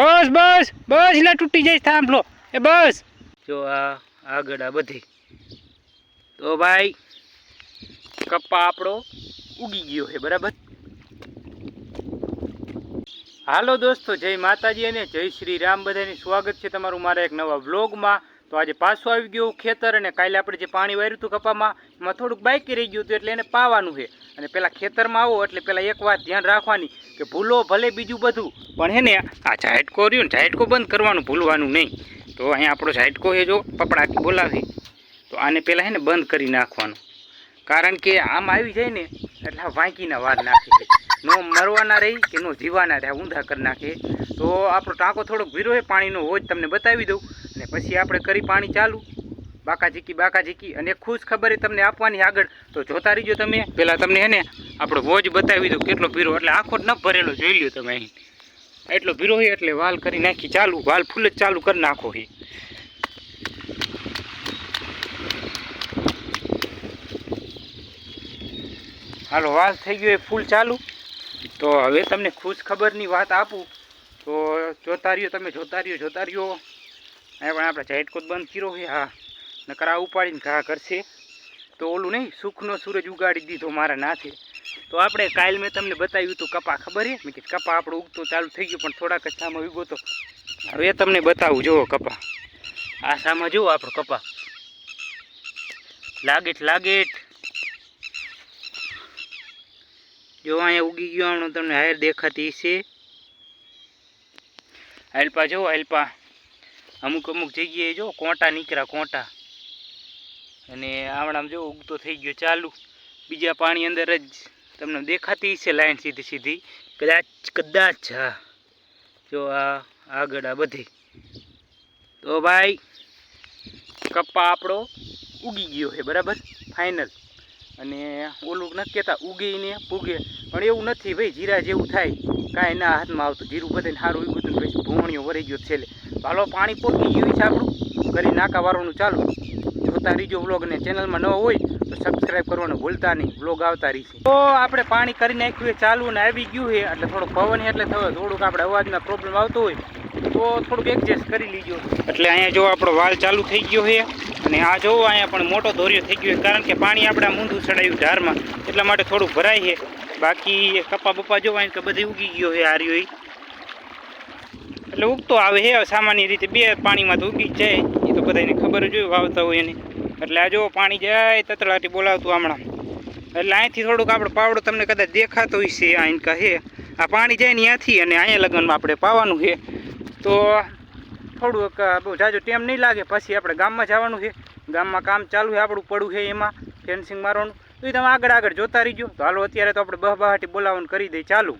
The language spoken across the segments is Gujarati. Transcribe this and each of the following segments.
બસ બસ બસ એટલે તૂટી જાય થાંભલો. એ બસ. જો આ આ બધી. તો ભાઈ, કપ્પા આપણો ઉગી ગયો છે, બરાબર? હાલો દોસ્તો, જય માતાજી અને જય શ્રી રામ. બધાની સ્વાગત છે તમારું મારા એક નવા વ્લોગમાં. તો આજે પાછું આવી ગયું ખેતર અને કાલે આપણે જે પાણી વાર્યું હતું કપામાં, એમાં થોડુંક બાકી રહી ગયું હતું એટલે એને પાવાનું છે. અને પેલા ખેતરમાં આવો એટલે પેલા એક વાત ધ્યાન રાખવાની કે ભૂલો ભલે બીજું બધું, પણ હે ને આ ઝાટકો રહ્યું ને, ઝાટકો બંધ કરવાનું ભૂલવાનું નહીં. તો અહીંયા આપણો ઝાટકો છે જો, પપડાથી બોલાવી. તો આને પેલા હે ને બંધ કરી નાખવાનું. કારણ કે આમ આવી જાય ને, એટલે આ વાંકીના વાર નાખી નો મરવાના રહી કે નો જીવાના રહે ઊંધા કરી નાખે તો આપણો ટાંકો થોડોક વીરો હોય પાણીનો હોજ તમને બતાવી દઉં. પછી આપણે કરી પાણી ચાલુ. બાકા ઝીકી બાકા ઝીકી અને ખુશ ખબર તમને આપવાની આગળ. તો જોતા રહીજો તમે. પહેલાં તમને એને આપણો વોજ બતાવી દઉં કેટલો ભીરો. એટલે આખો ન ભરેલો જોઈ લ્યો તમે અહીં. એટલો ભીરો હોય એટલે વાલ કરી નાખી ચાલુ. વાલ ફૂલ જ ચાલુ કરી નાખો હે. હાલો, વાલ થઈ ગયો એ ફૂલ ચાલુ. તો હવે તમને ખુશ ખબરની વાત આપું. તો જોતા રહ્યો તમે, જોતા રહ્યો જોતા રહ્યો અહીંયા પણ આપણે ઝાટકો જ બંધ કર્યો છે. હા. નકર આ ઉપાડીને ઘા કરશે તો ઓલું નહીં, સુખનો સૂરજ ઉગાડી દીધો મારા નાથે. તો આપણે કાલ મેં તમને બતાવ્યું હતું કપા, ખબર છે? મેં કીધું, કપા, આપણો ઉગતો ચાલુ થઈ ગયો, પણ થોડાક જ સામાં ઉગો તો. હવે તમને બતાવું, જુઓ કપા. આ સામાં જુઓ આપણો કપા. લાગેટ લાગેટ. જો અહીંયા ઉગી ગયો હમણાં તમને હાયર દેખાતી છે હેલ્પા જુઓ હાલપા અમુક અમુક જગ્યાએ જો કોંટા નીકળ્યા કોંટા. અને આવડામાં જો ઉગતો થઈ ગયો ચાલુ. બીજા પાણી અંદર જ તમને દેખાતી છે લાઈન સીધી સીધી. કદાચ કદાચ, હા. જો આ, આગળ આ બધી. તો ભાઈ, કપ્પા આપણો ઉગી ગયો છે, બરાબર? ફાઇનલ અને ઓલું નથી કહેતા, ઉગીને પૂગે. પણ એવું નથી ભાઈ, જીરા જેવું થાય. કાંઈ ના હાથમાં આવતું. જીરું બધાને સારું ઉગ્યું હતું પછી ભૂવણીઓ વરી ગયો છેલ્લે. હાલો, પાણી પોકી ગયું છે આપણું. કરી નાકા વારવાનું ચાલુ. જોતા રહીજો વ્લોગને ચેનલમાં ન હોય તો સબસ્ક્રાઈબ કરવાનું ભૂલતા નહીં. વ્લોગ આવતા રહીશે. તો આપણે પાણી કરી નાખ્યું ચાલુ ને આવી ગયું છે. એટલે થોડુંક પવન એટલે થયો થોડુંક આપણે અવાજમાં પ્રોબ્લેમ આવતો હોય. તો થોડુંક એડજસ્ટ કરી લીજો. એટલે અહીંયા જો આપણો વાલ ચાલુ થઈ ગયો છે, અને આ જોવો અહીંયા પણ મોટો દોર્યો થઈ ગયો કારણ કે પાણી આપણે મૂંધું ચડાયું ધારમાં એટલા માટે થોડુંક ભરાય છે. બાકી કપા બપા જોવા કે બધી ઉગી ગયો છે ઈ. એટલે ઉગતો આવે હે સામાન્ય રીતે બે પાણીમાં તો ઉગી જાય. એ તો બધાને ખબર જ હોય, વાવતા હોય એને. એટલે આ જો પાણી જાય તતળાટી બોલાવતું હમણાં. એટલે અહીંથી થોડુંક આપણે પાવડો તમને કદાચ દેખાતો હોય છે, આ ઇનકા છે. આ પાણી જાય ને ત્યાંથી અને અહીંયા લગ્નમાં આપણે પાવાનું છે. તો થોડુંક બહુ જાજો ટાઈમ નહીં લાગે, પછી આપણે ગામમાં જવાનું છે. ગામમાં કામ ચાલુ છે, આપણું પડું છે એમાં, ફેન્સિંગ મારવાનું. તો એ તમે આગળ આગળ જોતા રહીજો. તો હાલો, અત્યારે તો આપણે બહ બહાટી બોલાવવાનું કરી દઈએ, ચાલુ.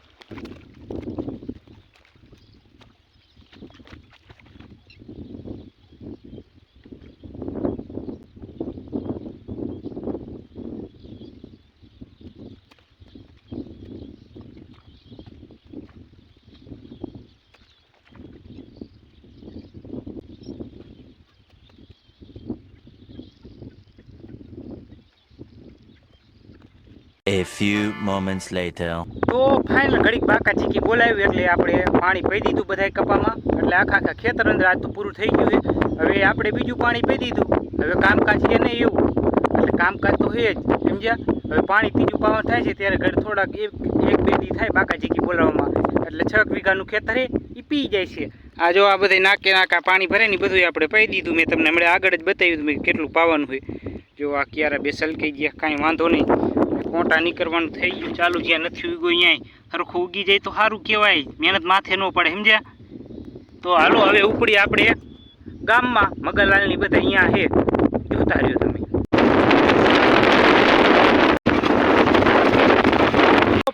A few moments later. તો ફાઇનલ ઘડીક બાકાજી ચીકી બોલાવ્યું એટલે આપણે પાણી પી દીધું બધાય કપામાં. એટલે આખા આખા ખેતર અંદર આજ તો પૂરું થઈ ગયું છે. હવે આપણે બીજું પાણી પી દીધું. હવે કામકાજ છે નહીં એવું? એટલે કામકાજ તો છે જ. સમજ્યા? હવે પાણી ત્રીજું પાવન થાય છે ત્યારે ઘર થોડાક એક એક બે દી થાય બાકાજી ચીકી બોલાવવામાં. એટલે છ વીઘાનું ખેતર છે એ પી જાય છે. આ જો આ બધા નાકે નાકા પાણી ભરે ને બધું આપણે પી દીધું. મેં તમને હમણાં આગળ જ બતાવ્યું મેં કેટલું પાવાનું હોય. જો આ ક્યારે બે સલકાઈ ગયા, કાંઈ વાંધો નહીં. કોંટા નીકળવાનું થઈ ગયું, ચાલુ જ્યાં નથી ઉગ્યું અહીંયા સરખું ઉગી જાય તો સારું કહેવાય. મહેનત માથે ન પડે, સમજ્યા? તો હાલો, હવે ઉપડી આપણે ગામમાં મગરલાલની બધા અહીંયા છે જોતા રહ્યો તમે.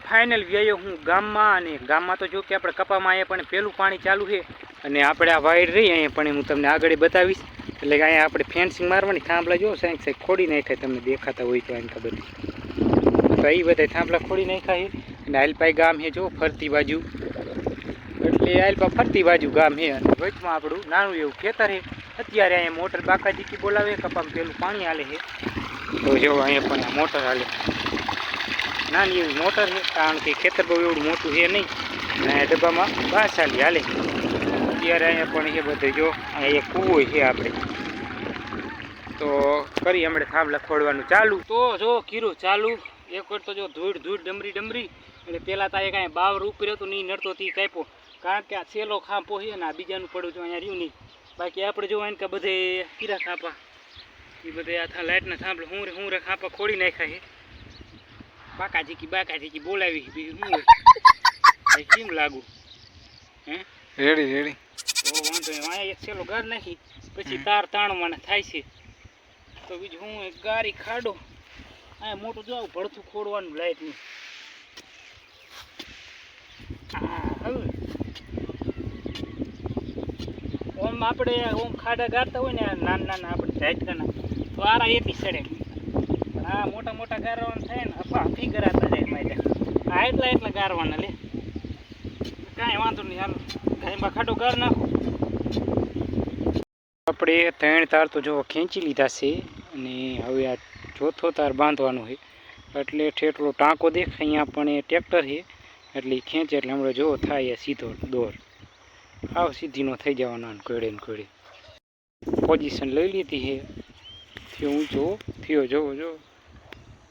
ફાઇનલ ગયો હું ગામમાં અને ગામમાં તો જો કે આપણે કપામાં અહીંયા પણ પેલું પાણી ચાલુ છે અને આપણે આ વાયર રહી અહીંયા પણ હું તમને આગળ બતાવીશ. એટલે કે અહીંયા આપણે ફેન્સિંગ મારવાની થાંભલા જો સાઈડ સાઈડ ખોડી નાખે તમને દેખાતા હોય તો આને ખબર તો એ બધા થાંભલા ખોડી નાખ્યા અને આલપાઈ ગામ છે, જો, ફરતી બાજુ. એટલે આલપા ફરતી બાજુ ગામ છે અને વચમાં આપણું નાનું એવું ખેતર છે. અત્યારે અહીંયા મોટર બાકાજીકી બોલાવે, કપામાં પેલું પાણી હાલે છે. તો જો, અહીંયા પણ મોટર હાલે. નાની એવી મોટર છે, કારણ કે ખેતર બહુ એવડું મોટું છે નહીં. અને ડબ્બામાં બાસ ચાલી હાલે અત્યારે અહીંયા પણ એ બધે, જો, અહીંયા એક કૂવો છે આપણે. તો કરી હમણાં થાંભલા ખોડવાનું ચાલુ. તો જો, કીરું, ચાલુ. વાર તો જો ધૂળ ધૂળ ડમરી ડમરી એટલે પહેલાં તો કાંઈ બાવર ઉપર હતું નહીં નડતો તી કાપ્યો. કારણ કે આ છેલ્લો ખાંપો છે ને આ બીજાનું પડ્યું જો અહીંયા રહ્યું નહીં. બાકી આપણે જો કે બધે કીરા ખાપા એ બધે આ થા લાઇટના થાંભલા હું હું રે ખાપા ખોડી નાખ્યા છે. બાકાજી કી બાકાજી કી બોલાવી બીજું શું હોય? કેમ લાગુ? હે? Ready ready. તો વાંધો અહીંયા એક છેલ્લો ગાર નાખી પછી તાર તાણવાના થાય છે. તો બીજું હું એક ગારી ખાડો. અહીંયા મોટું જો ભડથું ખોડવાનું લાઈટનું ઓમ આપણે ઓમ ખાડા ગારતા હોય ને નાના નાના આપણે ઝાટકાના, તો આરા બી સડે હા આ મોટા મોટા ગારવાના થાય ને, અપા હફી ગરાતા જાય માજા આ એટલા એટલા ગારવાના લે. કાંઈ વાંધો નહીં, હાલ. ગાયમાં ખાડો ગાર નાખો. આપણે ત્રણ તાર તો જો ખેંચી લીધા છે, અને હવે આ ચોથો તાર બાંધવાનો છે. એટલે ઠેઠલો ટાંકો દેખાય અહીંયા પણ એ ટ્રેક્ટર છે. એટલે ખેંચે, એટલે હમણાં જો થાય સીધો દોર. આવ સીધીનો થઈ જવાનો કોડે ને કોડે પોઝિશન લઈ લીધી છે. થયો ઊંચો થયો જોવો જો.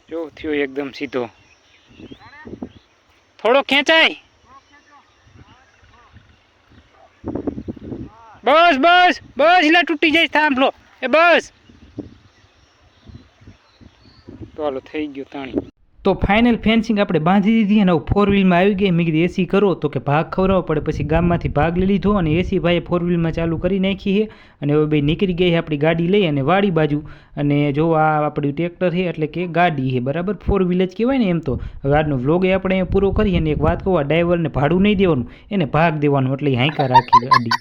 જો, થયો એકદમ સીધો. થોડો ખેંચાય. બસ બસ બસ એટલે તૂટી જાય થાંભલો. એ બસ. તો થઈ ગયું તાણી. તો ફાઇનલ ફેન્સિંગ આપણે બાંધી દીધી અને ફોર વ્હીલમાં આવી ગઈ. મેં એસી કરો તો કે ભાગ ખવડાવવો પડે પછી ગામમાંથી ભાગ લઈ લીધો અને એસી ભાઈએ ફોર વ્હીલમાં ચાલુ કરી નાખી છે. અને હવે બે નીકળી ગઈ આપણી ગાડી લઈ અને વાડી બાજુ. અને જો આ આપણી ટ્રેક્ટર છે એટલે કે ગાડી છે, બરાબર? ફોર વ્હીલ જ કહેવાય ને એમ તો. હવે આજનો વ્લોગ એ આપણે પૂરો કરીએ અને એક વાત કહું, આ ડ્રાઈવરને ભાડું નહીં દેવાનું, એને ભાગ દેવાનું. એટલે હાંકા રાખી ગાડી